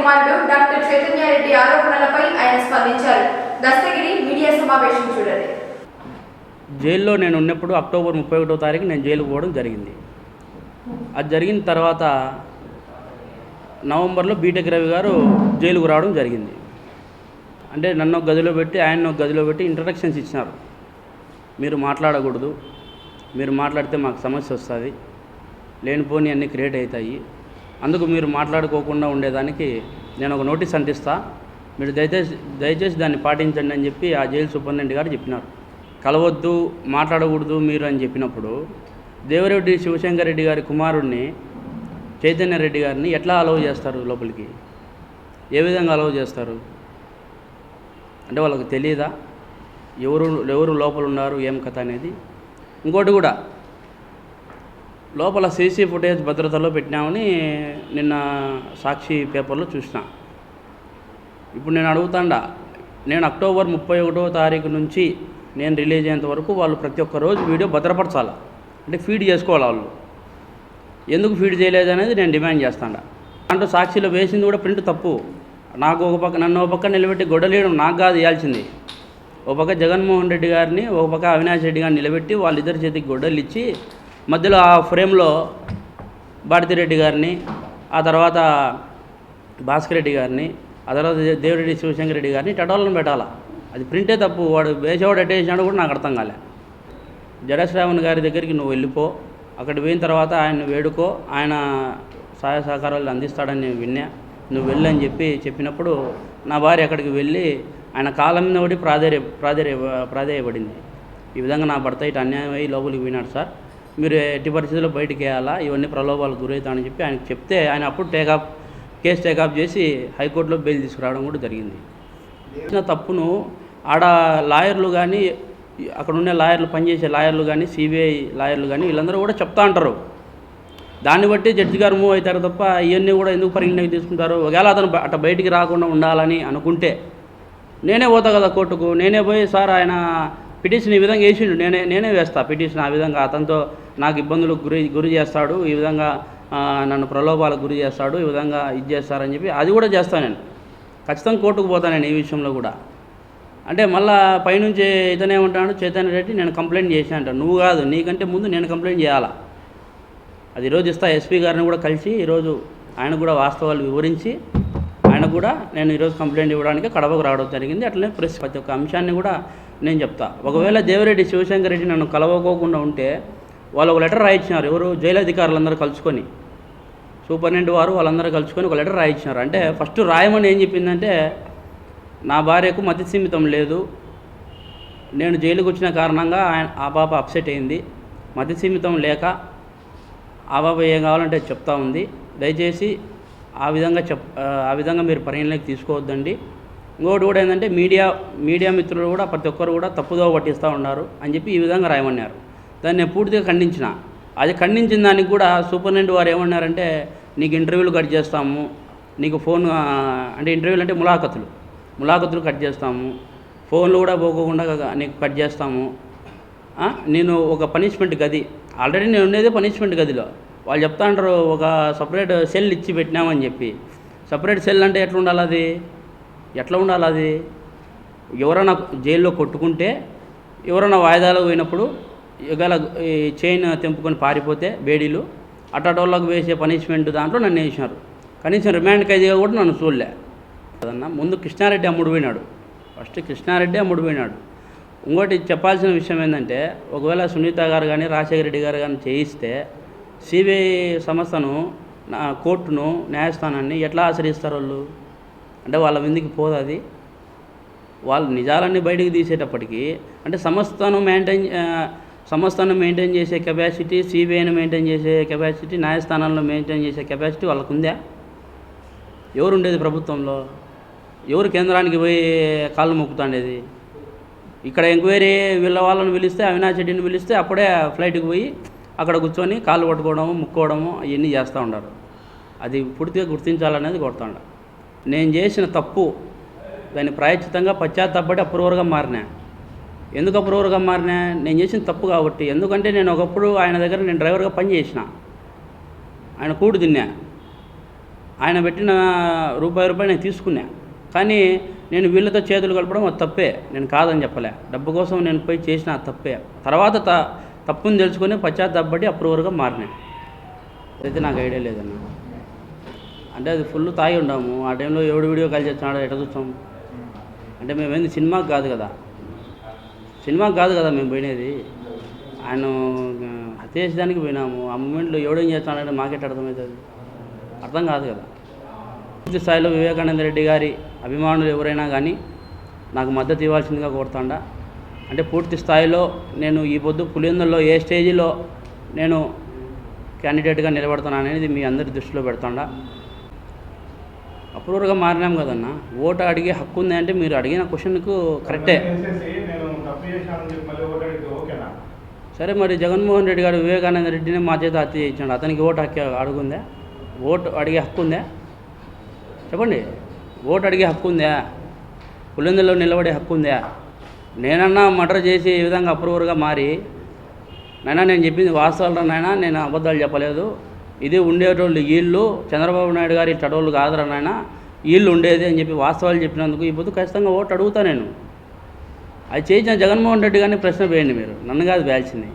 కుమారుడు డాక్టర్ చైతన్యారెడ్డి ఆరోపణలపై ఆయన స్పందించారు. దస్తగిరి మీడియా సమావేశం చూడండి. జైల్లో నేను ఉన్నప్పుడు అక్టోబర్ ముప్పై ఒకటో తారీఖు నేను జైలుకు పోవడం జరిగింది. అది జరిగిన తర్వాత నవంబర్లో బీటెక్ రవి గారు జైలుకు రావడం జరిగింది. అంటే నన్ను ఒక గదిలో పెట్టి ఆయన ఒక గదిలో పెట్టి ఇంట్రడక్షన్స్ ఇచ్చినారు. మీరు మాట్లాడకూడదు. మీరు మాట్లాడితే మాకు సమస్య వస్తుంది. లేనిపోని అన్నీ క్రియేట్ అవుతాయి. అందుకు మీరు మాట్లాడుకోకుండా ఉండేదానికి నేను ఒక నోటీస్ అంటిస్తా మీరు దయచేసి దయచేసి దాన్ని పాటించండి అని చెప్పి ఆ జైలు సూపరింటెండెంట్ గారు చెప్పినారు. కలవద్దు మాట్లాడకూడదు మీరు అని చెప్పినప్పుడు దేవరెడ్డి శివశంకర్ రెడ్డి గారి కుమారుడిని చైతన్య రెడ్డి గారిని ఎట్లా అలౌ చేస్తారు లోపలికి? ఏ విధంగా అలౌ చేస్తారు? అంటే వాళ్ళకి తెలియదా ఎవరు ఎవరు లోపల ఉన్నారు ఏం కథ అనేది? ఇంకోటి కూడా లోపల సీసీ ఫుటేజ్ భద్రతలో పెట్టినామని నిన్న సాక్షి పేపర్లో చూసిన. ఇప్పుడు నేను అడుగుతాండా నేను అక్టోబర్ ముప్పై ఒకటో తారీఖు నుంచి నేను రిలీజ్ అయ్యేంత వరకు వాళ్ళు ప్రతి ఒక్క రోజు వీడియో భద్రపరచాలి? అంటే ఫీడ్ చేసుకోవాలి వాళ్ళు? ఎందుకు ఫీడ్ చేయలేదు అనేది నేను డిమాండ్ చేస్తాను దాంట్లో సాక్షిలో వేసింది కూడా ప్రింట్ తప్పు. నాకు ఒక పక్క నన్ను ఒక పక్క నిలబెట్టి గొడవలేయడం నాకు కాదు ఇవ్వాల్సింది ఒక పక్క జగన్మోహన్ రెడ్డి గారిని ఒక పక్క అవినాష్ రెడ్డి గారిని నిలబెట్టి వాళ్ళిద్దరి చేతికి గొడ్డలు ఇచ్చి మధ్యలో ఆ ఫ్రేమ్లో భారతిరెడ్డి గారిని ఆ తర్వాత భాస్కర్ రెడ్డి గారిని ఆ తర్వాత దేవిరెడ్డి శివశంకర్ రెడ్డి గారిని టటోలను పెట్టాలా? అది ప్రింటే తప్పు. వాడు వేసేవాడు అట్టేసినాడు కూడా నాకు అర్థం కాలే. జడశ్రావణ్ గారి దగ్గరికి నువ్వు వెళ్ళిపో. అక్కడ పోయిన తర్వాత ఆయన వేడుకో. ఆయన సహాయ సహకారాలు అందిస్తాడని నేను విన్నా. నువ్వు వెళ్ళని చెప్పి చెప్పినప్పుడు నా భార్య అక్కడికి వెళ్ళి ఆయన కాలం మీద పడి ప్రాధేయ ప్రాధేయ ప్రాధేయపడింది. ఈ విధంగా నా భర్త ఇటు అన్యాయం అయ్యి లోపలికి పోయినాడు సార్. మీరు ఎట్టి పరిస్థితుల్లో బయటికి వేయాలా? ఇవన్నీ ప్రలోభాలకు గురవుతానని చెప్పి ఆయన చెప్తే ఆయన అప్పుడు టేకాఫ్ కేసు టేకాఫ్ చేసి హైకోర్టులో బెయిల్ తీసుకురావడం కూడా జరిగింది. చేసిన తప్పును ఆడ లాయర్లు కానీ అక్కడ ఉండే లాయర్లు పనిచేసే లాయర్లు కానీ సిబిఐ లాయర్లు కానీ వీళ్ళందరూ కూడా చెప్తా అంటారు. దాన్ని బట్టి జడ్జి గారు మూవ్ అవుతారు తప్ప ఇవన్నీ కూడా ఎందుకు పరిగణలోకి తీసుకుంటారు? ఒకవేళ అతను అట్ట బయటికి రాకుండా ఉండాలని అనుకుంటే నేనే పోతా కదా కోర్టుకు? నేనే పోయి సార్ ఆయన పిటిషన్ ఈ విధంగా వేసిండు. నేనే నేనే వేస్తా పిటిషన్ ఆ విధంగా. అతనితో నాకు ఇబ్బందులకు గురి గురి చేస్తాడు ఈ విధంగా నన్ను ప్రలోభాలకు గురి చేస్తాడు ఈ విధంగా ఇది చేస్తారని చెప్పి అది కూడా చేస్తాను నేను. ఖచ్చితంగా కోర్టుకు పోతాను నేను ఈ విషయంలో కూడా. అంటే మళ్ళా పైనుంచి ఇతనే ఉంటాడు చైతన్య రెడ్డి నేను కంప్లైంట్ చేశాను అంట. నువ్వు కాదు నీకంటే ముందు నేను కంప్లైంట్ చేయాలా? అది ఈరోజు ఇస్తా ఎస్పీ గారిని కూడా కలిసి ఈరోజు ఆయన కూడా వాస్తవాలు వివరించి ఆయన కూడా నేను ఈరోజు కంప్లైంట్ ఇవ్వడానికి కడపకు రావడం జరిగింది. అట్లనే ప్రెస్ ప్రతి ఒక్క అంశాన్ని కూడా నేను చెప్తా. ఒకవేళ దేవిరెడ్డి శివశంకర్ రెడ్డి నన్ను కలవకోకుండా ఉంటే వాళ్ళు ఒక లెటర్ రాయించినారు ఎవరు? జైలు అధికారులందరూ కలుసుకొని. సూపరింటెండెంట్ వారు వాళ్ళందరూ కలుసుకొని ఒక లెటర్ రాయించినారు అంటే ఫస్ట్ రాయమని ఏం చెప్పిందంటే నా భార్యకు మతి సీమితం లేదు. నేను జైలుకు వచ్చిన కారణంగా ఆయన ఆ పాప అప్సెట్ అయింది. మతి సీమితం లేక ఆ పాప ఏం కావాలంటే చెప్తా ఉంది. దయచేసి ఆ విధంగా చెప్ ఆ విధంగా మీరు పరిగణలోకి తీసుకోవద్దండి. ఇంకోటి కూడా ఏంటంటే మీడియా మీడియా మిత్రులు కూడా ప్రతి ఒక్కరు కూడా తప్పుదో పట్టిస్తూ ఉన్నారు అని చెప్పి ఈ విధంగా రాయమన్నారు. దాన్ని నేను పూర్తిగా ఖండించిన. అది ఖండించిన దానికి కూడా సూపరింటెండెంట్ వారు ఏమన్నారంటే నీకు ఇంటర్వ్యూలు కట్ చేస్తాము నీకు ఫోన్ అంటే ఇంటర్వ్యూలు అంటే ములాఖతులు. ములాఖతులు కట్ చేస్తాము ఫోన్లు కూడా పోకోకుండా నీకు కట్ చేస్తాము. నేను ఒక పనిష్మెంట్ గది ఆల్రెడీ నేను ఉండేది పనిష్మెంట్ గదిలో. వాళ్ళు చెప్తా అంటారు ఒక సపరేట్ సెల్ ఇచ్చి పెట్టినామని చెప్పి. సపరేట్ సెల్ అంటే ఎట్లా ఉండాలి అది? ఎట్లా ఉండాలి అది? ఎవరైనా జైల్లో కొట్టుకుంటే ఎవరైనా వాయిదాలు పోయినప్పుడు ఒకవేళ ఈ చైన్ తెంపుకొని పారిపోతే బేడీలు అట్టటోళ్ళకు వేసే పనిష్మెంట్ దాంట్లో నన్ను వేసినారు. కనీసం రిమాండ్ ఖైదీగా కూడా నన్ను చూడలే. కదన్నా ముందు కృష్ణారెడ్డి అమ్ముడు పోయినాడు. ఫస్ట్ కృష్ణారెడ్డి అమ్ముడు పోయినాడు. ఇంకోటి చెప్పాల్సిన విషయం ఏంటంటే ఒకవేళ సునీత గారు కానీ రాజశేఖర రెడ్డి గారు కానీ చేయిస్తే సిబిఐ సంస్థను నా కోర్టును న్యాయస్థానాన్ని ఎట్లా ఆశ్రయిస్తారు వాళ్ళు? అంటే వాళ్ళ మీదకి పోదు అది. వాళ్ళు నిజాలన్నీ బయటికి తీసేటప్పటికీ అంటే సంస్థను మెయింటైన్ సంస్థను మెయింటైన్ చేసే కెపాసిటీ సిబిఐని మెయింటైన్ చేసే కెపాసిటీ న్యాయస్థానాల్లో మెయింటైన్ చేసే కెపాసిటీ వాళ్ళకు ఉందా ఎవరు ఉండేది ప్రభుత్వంలో? ఎవరు కేంద్రానికి పోయి కాళ్ళు మొక్కుతాండేది? ఇక్కడ ఎంక్వైరీ వీళ్ళ వాళ్ళని పిలిస్తే అవినాష్ రెడ్డిని పిలిస్తే అప్పుడే ఫ్లైట్కి పోయి అక్కడ కూర్చొని కాళ్ళు పట్టుకోవడము ముక్కోవడము అవన్నీ చేస్తూ ఉంటారు అది పూర్తిగా గుర్తించాలనేది కొడుతుండ నేను చేసిన తప్పు దాన్ని ప్రాయశ్చితంగా పశ్చాత్తాపడి అప్రూవర్గా మారినా. ఎందుకు అప్రూవర్గా మారినా? నేను చేసిన తప్పు కాబట్టి. ఎందుకంటే నేను ఒకప్పుడు ఆయన దగ్గర నేను డ్రైవర్గా పని చేసిన. ఆయన కూడు తిన్నా. ఆయన పెట్టిన రూపాయి రూపాయి నేను తీసుకున్నా. కానీ నేను వీళ్ళతో చేతులు కలపడం అది తప్పే. నేను కాదని చెప్పలే. డబ్బు కోసం నేను పోయి చేసిన తప్పే. తర్వాత త తప్పుని తెలుసుకొని పశ్చాత్తాపడి అప్రూవర్గా మారినా. అయితే నాకు ఐడియా లేదన్న. అంటే అది ఫుల్ తాగి ఉండాము. ఆ టైంలో ఎవడు వీడియో కాల్ చేస్తున్నాడో ఎట చూస్తాం? అంటే మేమేంది సినిమాకి కాదు కదా. సినిమాకి కాదు కదా మేము పోయినది. ఆయన ఆ, హత్య చేసేదానికి పోయినాము. ఆ మూమెంట్లో ఎవడేం చేస్తానంటే మాకెట్ అర్థమవుతుంది. అర్థం కాదు కదా. పూర్తి స్థాయిలో వివేకానంద రెడ్డి గారి అభిమానులు ఎవరైనా కానీ నాకు మద్దతు ఇవ్వాల్సిందిగా కోరుతాండా. అంటే పూర్తి స్థాయిలో నేను ఈ పొద్దు పులిందల్లో ఏ స్టేజిలో నేను క్యాండిడేట్గా నిలబడతాను అనేది మీ అందరి దృష్టిలో పెడతాండా. అప్రూవర్గా మారినాం కదన్నా. ఓటు అడిగే హక్కు ఉంది అంటే మీరు అడిగిన క్వశ్చన్కు కరెక్టే. సరే మరి జగన్మోహన్ రెడ్డి గారు వివేకానంద రెడ్డిని మా చేత హత్య చేయించాడు. అతనికి ఓటు హక్కు అడుగుందా? ఓటు అడిగే హక్కు ఉందా? చెప్పండి. ఓటు అడిగే హక్కు ఉందా? పులిందులో నిలబడే హక్కు ఉందా? నేనన్నా మర్డర్ చేసి ఈ విధంగా అప్రూవర్గా మారి నైనా నేను చెప్పింది వాస్తవాలు నాయనా? నేను అబద్ధాలు చెప్పలేదు. ఇది ఉండేటోళ్ళు వీళ్ళు చంద్రబాబు నాయుడు గారి చడవలు కాదురా నాయన. వీళ్ళు ఉండేది అని చెప్పి వాస్తవాలు చెప్పినందుకు ఈ పొద్దు ఖచ్చితంగా ఓటు అడుగుతా నేను. అది చేయించిన జగన్మోహన్ రెడ్డి గారిని ప్రశ్న వేయండి మీరు. నన్ను కాదు వేయాల్సింది